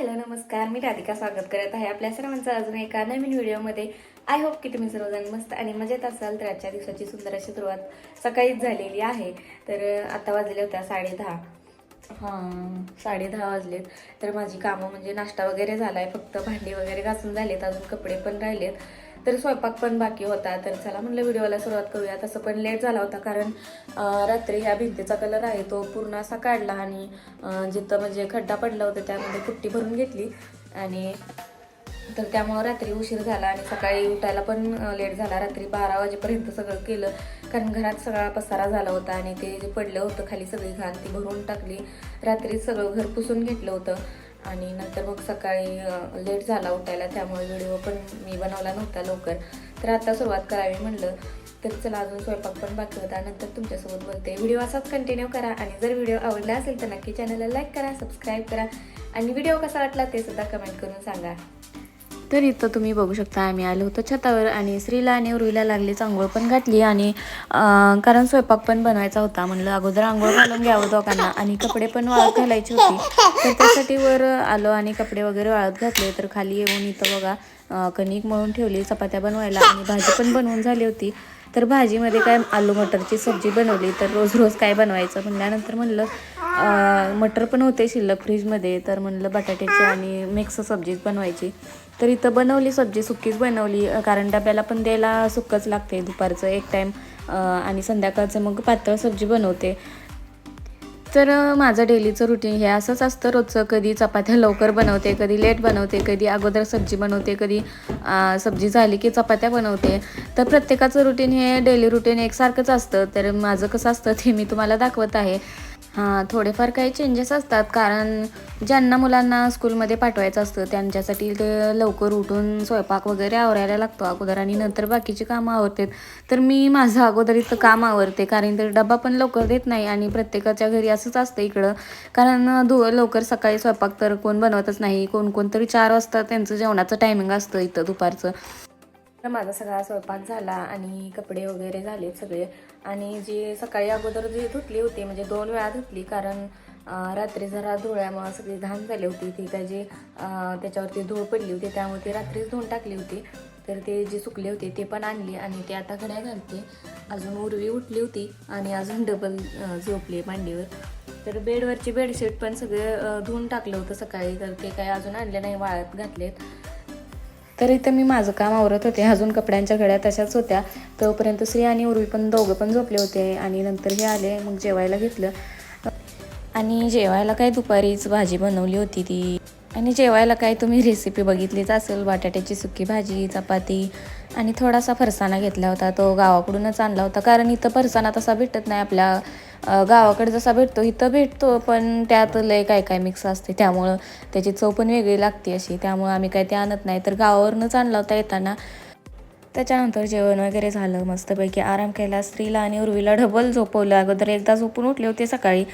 Hello नमस्कार. मी राधिका स्वागत करत आहे आपल्या सर्वांचं अजून एका नवीन व्हिडिओमध्ये. आय होप की तुम्ही सर्वजण मस्त आणि मजेत असाल. तर आजच्या दिवसाची सुंदर अशी सुरुवात सकाळीच झालेली आहे. तर आता वाजले होत्या साडे दहा. हां साडे दहा वाजलेत. तर माझी कामं म्हणजे नाश्ता वगैरे झाला आहे फक्त भांडी वगैरे घासून झालेत. अजून कपडे पण राहिलेत. तर स्वयंपाक पण बाकी होता. तर चला म्हणलं व्हिडिओला सुरुवात करूया. तसं पण लेट झाला होता कारण रात्री ह्या भिंतीचा कलर आहे तो पूर्ण असा काढला आणि जिथं म्हणजे खड्डा पडला होता त्यामध्ये पुट्टी भरून घेतली आणि तर त्यामुळं रात्री उशीर झाला आणि सकाळी उठायला पण लेट झाला. रात्री बारा वाजेपर्यंत सगळं केलं. कारण घरात सगळा पसारा झाला होता आणि ते जे पडलं होतं खाली सगळी घाण ती भरून टाकली. रात्री सगळं घर पुसून घेतलं होतं. आणि नंतर मग सकाळी लेट झाला उठायला त्यामुळे व्हिडिओ पण मी बनवला नव्हता लवकर. तर आता सुरुवात करावी म्हणलं. तर चला अजून स्वयंपाक पण बाकी होता. नंतर तुमच्यासोबत बोलते. व्हिडिओ असाच कंटिन्यू करा आणि जर व्हिडिओ आवडला असेल तर नक्की चॅनलला लाईक करा सबस्क्राईब करा. आणि व्हिडिओ कसा वाटला ते सुद्धा कमेंट करून सांगा. तर इथं तुम्ही बघू शकता आम्ही आलो होतो छतावर आणि स्त्रीला आणि उर्वीला लागली आंघोळ पण घातली आणि कारण स्वयंपाक पण बनवायचा होता म्हणलं अगोदर आंघोळ घालून घ्यावं दोघांना आणि कपडे पण वाळत घालायची होती. तर त्यासाठी वर आलो आणि कपडे वगैरे वाळत घातले तर खाली येऊन इथं बघा कणिक मळून ठेवली चपात्या बनवायला आणि भाजी पण बनवून झाली होती. तर भाजीमध्ये काय आलू मटरची सब्जी बनवली तर रोज रोज काय बनवायचं म्हणल्यानंतर म्हणलं मटर पण होते शिल्लक फ्रीजमध्ये तर म्हणलं बटाट्याची आणि मिक्स सब्जीच बनवायची. तर इथं बनवली सब्जी सुक्कीच बनवली. कारण डब्याला पण द्यायला सुक्कच लागते दुपारचं. एक टाईम आणि संध्याकाळचं मग पातळ सब्जी बनवते. तर माझं डेलीचं रुटीन हे असंच असतं रोजचं. कधी चपात्या लवकर बनवते कधी लेट बनवते कधी अगोदर सब्जी बनवते कधी सब्जी झाली की चपात्या बनवते. तर प्रत्येकाचं रुटीन हे डेली रुटीन एकसारखंच असतं. तर माझं कसं असतं ते मी तुम्हाला दाखवत आहे. हां थोडेफार काही चेंजेस असतात. कारण ज्यांना मुलांना स्कूलमध्ये पाठवायचं असतं त्यांच्यासाठी ते लवकर उठून स्वयंपाक वगैरे आवरायला लागतो. अगोदर आणि नंतर बाकीची कामं आवरतात. तर मी माझं अगोदर इथं काम आवरते. कारण तर डबा पण लवकर देत नाही आणि प्रत्येकाच्या घरी असंच असतं इकडं. कारण धु लवकर सकाळी स्वयंपाक तर कोण बनवतच नाही. कोण कोणतरी चार वाजता त्यांचं जेवणाचं टायमिंग असतं इथं दुपारचं. तर माझा सगळा स्वयंपाक झाला आणि कपडे वगैरे झाले सगळे. आणि जे सकाळी अगोदर जे धुतली होती म्हणजे दोन वेळा धुतली कारण रात्री जरा धुळ्यामुळे सगळी घाण झाली होती. ती त्याची त्याच्यावरती धूळ पडली होती त्यामुळे ती रात्रीच धुवून टाकली होती. तर ते जी सुकली होती ते पण आणली आणि ते आता घड्या घालते. अजून उर्वी उठली होती आणि अजून डबल झोपली मांडीवर तर बेडवरची बेडशीट पण सगळे धुवून टाकलं होतं सकाळी. तर ते काय अजून आणले नाही वाळत घातलेत. तर इथं मी माझं काम आवरत होते. अजून कपड्यांच्या घड्या तशाच होत्या. तोपर्यंत श्री आणि उर्वी पण दोघं पण झोपले होते आणि नंतर हे आले मग जेवायला घेतलं. आणि जेवायला काय दुपारीच भाजी बनवली होती ती. आणि जेवायला काय तुम्ही रेसिपी बघितलीच असेल बटाट्याची सुकी भाजी चपाती आणि थोडासा फरसाणा घेतला होता. तो गावाकडूनच आणला होता. कारण इथं फरसाणा तसा भेटत नाही आपल्या गावाकडे जसा भेटतो इथं भेटतो पण त्यात लय काय काय मिक्स असते. त्यामुळं त्याची चव पण वेगळी लागते अशी. त्यामुळं आम्ही काय ते आणत नाही. तर गावावरूनच आणला होता येताना. त्याच्यानंतर जेवण वगैरे झालं मस्तपैकी. आराम केला. स्त्रीला आणि उर्वीला डबल झोपवलं. अगोदर एकदा झोपून उठले होते सकाळी.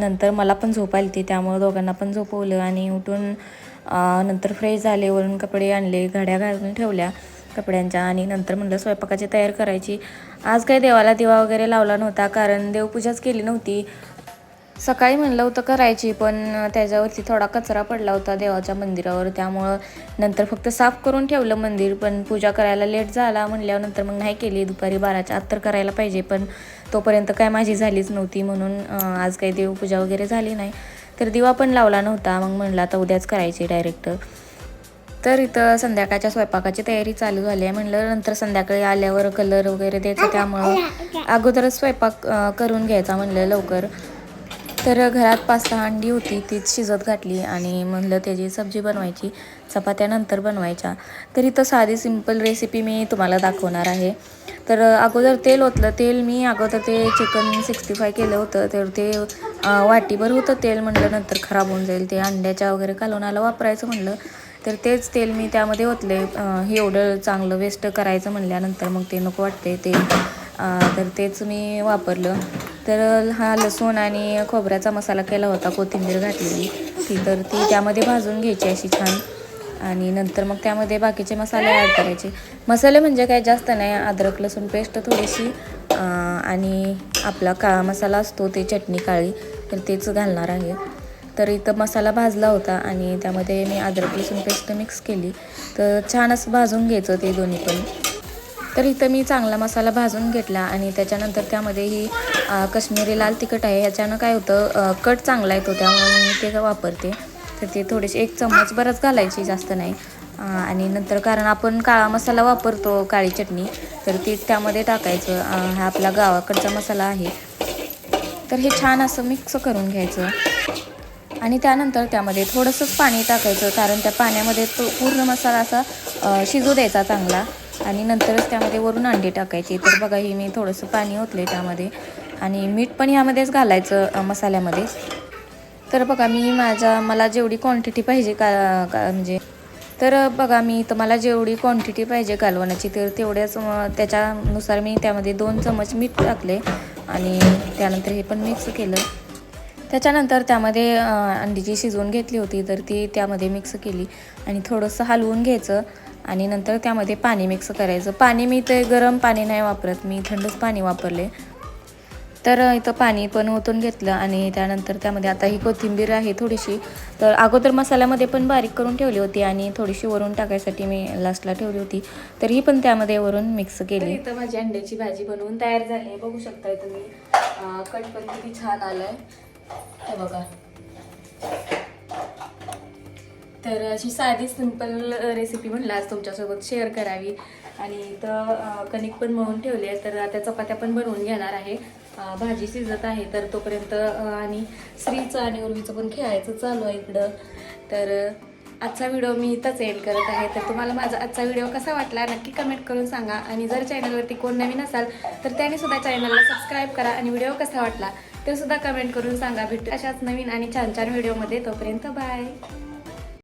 नंतर मला पण झोप आली ती त्यामुळं दोघांना पण झोपवलं आणि उठून नंतर फ्रेश झाले. वरून कपडे आणले. घड्या घालून ठेवल्या. कपड्यांच्या आणि नंतर म्हणलं स्वयंपाकाची तयार करायची. आज काही देवाला दिवा वगैरे लावला नव्हता कारण देवपूजाच केली नव्हती. सकाळी म्हणलं होतं करायची पण त्याच्यावरती थोडा कचरा पडला होता देवाच्या मंदिरावर. त्यामुळं नंतर फक्त साफ करून ठेवलं मंदिर पण पूजा करायला लेट झाला म्हणल्यावर नंतर मग नाही केली. दुपारी बाराच्या आत तर करायला पाहिजे पण तोपर्यंत काय माझी झालीच नव्हती म्हणून आज काही देवपूजा वगैरे झाली नाही. तर दिवा पण लावला नव्हता मग म्हणलं आता उद्याच करायची डायरेक्ट. तर इथं संध्याकाळच्या स्वयंपाकाची तयारी चालू झाली आहे. म्हणलं नंतर संध्याकाळी आल्यावर कलर वगैरे द्यायचा त्यामुळं अगोदरच स्वयंपाक करून घ्यायचा म्हणलं लवकर. तर घरात पाच सहा अंडी होती तीच शिजत घातली आणि म्हणलं त्याची सब्जी बनवायची चपात्या नंतर बनवायच्या. तर इथं साधी सिंपल रेसिपी मी तुम्हाला दाखवणार आहे. तर अगोदर तेल ओतलं तेल मी अगोदर ते चिकन सिक्स्टी फाय केलं होतं. तर ते वाटीभर होतं तेल म्हणलं नंतर खराब होऊन जाईल. ते अंड्याच्या वगैरे कालवणाला वापरायचं म्हणलं. तर तेच तेल मी त्यामध्ये ओतले हे एवढं चांगलं वेस्ट करायचं म्हणल्यानंतर मग ते नको वाटते ते तर तेच मी वापरलं. तर हा लसूण आणि खोबऱ्याचा मसाला केला होता कोथिंबीर घातलेली. ती तर ती त्यामध्ये भाजून घ्यायची अशी छान. आणि नंतर मग त्यामध्ये बाकीचे मसाले ॲड करायचे. मसाले म्हणजे काय जास्त नाही अद्रक लसूण पेस्ट थोडीशी आणि आपला काळा मसाला असतो ते चटणी काळी तर तेच घालणार आहे. तर इथं मसाला भाजला होता आणि त्यामध्ये मी अद्रक लसूण पेस्ट मिक्स केली. तर छान असं भाजून घ्यायचं ते दोन्ही पण. तर इथं मी चांगला मसाला भाजून घेतला आणि त्याच्यानंतर त्यामध्ये ही कश्मीरी लाल तिखट आहे. ह्याच्यानं काय होतं कट चांगला येतो त्यामुळे मी ते वापरते. तर ते थोडेसे एक चम्मच बरंच घालायची जास्त नाही. आणि नंतर कारण आपण काळा मसाला वापरतो काळी चटणी तर ती त्यामध्ये टाकायचं. हा आपला गावाकडचा मसाला आहे. तर हे छान असं मिक्स करून घ्यायचं. आणि त्यानंतर त्यामध्ये थोडंसंच पाणी टाकायचं कारण त्या पाण्यामध्ये तो पूर्ण मसाला असा शिजू द्यायचा चांगला. आणि नंतरच त्यामध्ये वरून अंडी टाकायची. तर बघा ही मी थोडंसं पाणी ओतले त्यामध्ये. आणि मीठ पण ह्यामध्येच घालायचं मसाल्यामध्ये. तर बघा मी माझ्या मला जेवढी क्वांटिटी पाहिजे का का म्हणजे तर बघा मी तर मला जेवढी क्वांटिटी पाहिजे कालवणाची तर तेवढ्याच त्याच्यानुसार मी त्यामध्ये दोन चमच मीठ टाकले. आणि त्यानंतर हे पण मिक्स केलं. त्याच्यानंतर त्यामध्ये अंडी जी शिजवून घेतली होती तर ती त्यामध्ये मिक्स केली आणि थोडंसं हलवून घ्यायचं आणि नंतर त्यामध्ये पाणी मिक्स करायचं. पाणी मी ते गरम पाणी नाही वापरत मी थंडच पाणी वापरले. तर इथं पाणी पण ओतून घेतलं आणि त्यानंतर त्यामध्ये आता ही कोथिंबीर आहे थोडीशी. तर अगोदर मसाल्यामध्ये पण बारीक करून ठेवली होती आणि थोडीशी वरून टाकायसाठी मी लास्टला ठेवली होती. तर ही पण त्यामध्ये वरून मिक्स केली. इथं माझी अंड्याची भाजी बनवून तयार झाली आहे. बघू शकताय तुम्ही. कट पण किती छान आलंय. हे बघा. तर अशी साधी सिंपल रेसिपी म्हणलं आज तुमच्यासोबत शेअर करावी. आणि इथं कणिक पण मळून ठेवली आहे तर आता चपात्या पण बनवून घेणार आहे. भाजी शिजत आहे तर तोपर्यंत आणि स्त्रीचं आणि उर्वीचं पण खेळायचं चालू आहे इकडं. तर आजचा व्हिडिओ मी इथंच एंड करत आहे. तर तुम्हाला माझा आजचा व्हिडिओ कसा वाटला नक्की कमेंट करून सांगा. आणि जर चॅनलवरती कोण नवीन असाल तर त्याने सुद्धा चॅनलला सबस्क्राईब करा. आणि व्हिडिओ कसा वाटला ते सुद्धा कमेंट करून सांगा भेटू. अशाच नवीन आणि छान छान व्हिडिओमध्ये तोपर्यंत बाय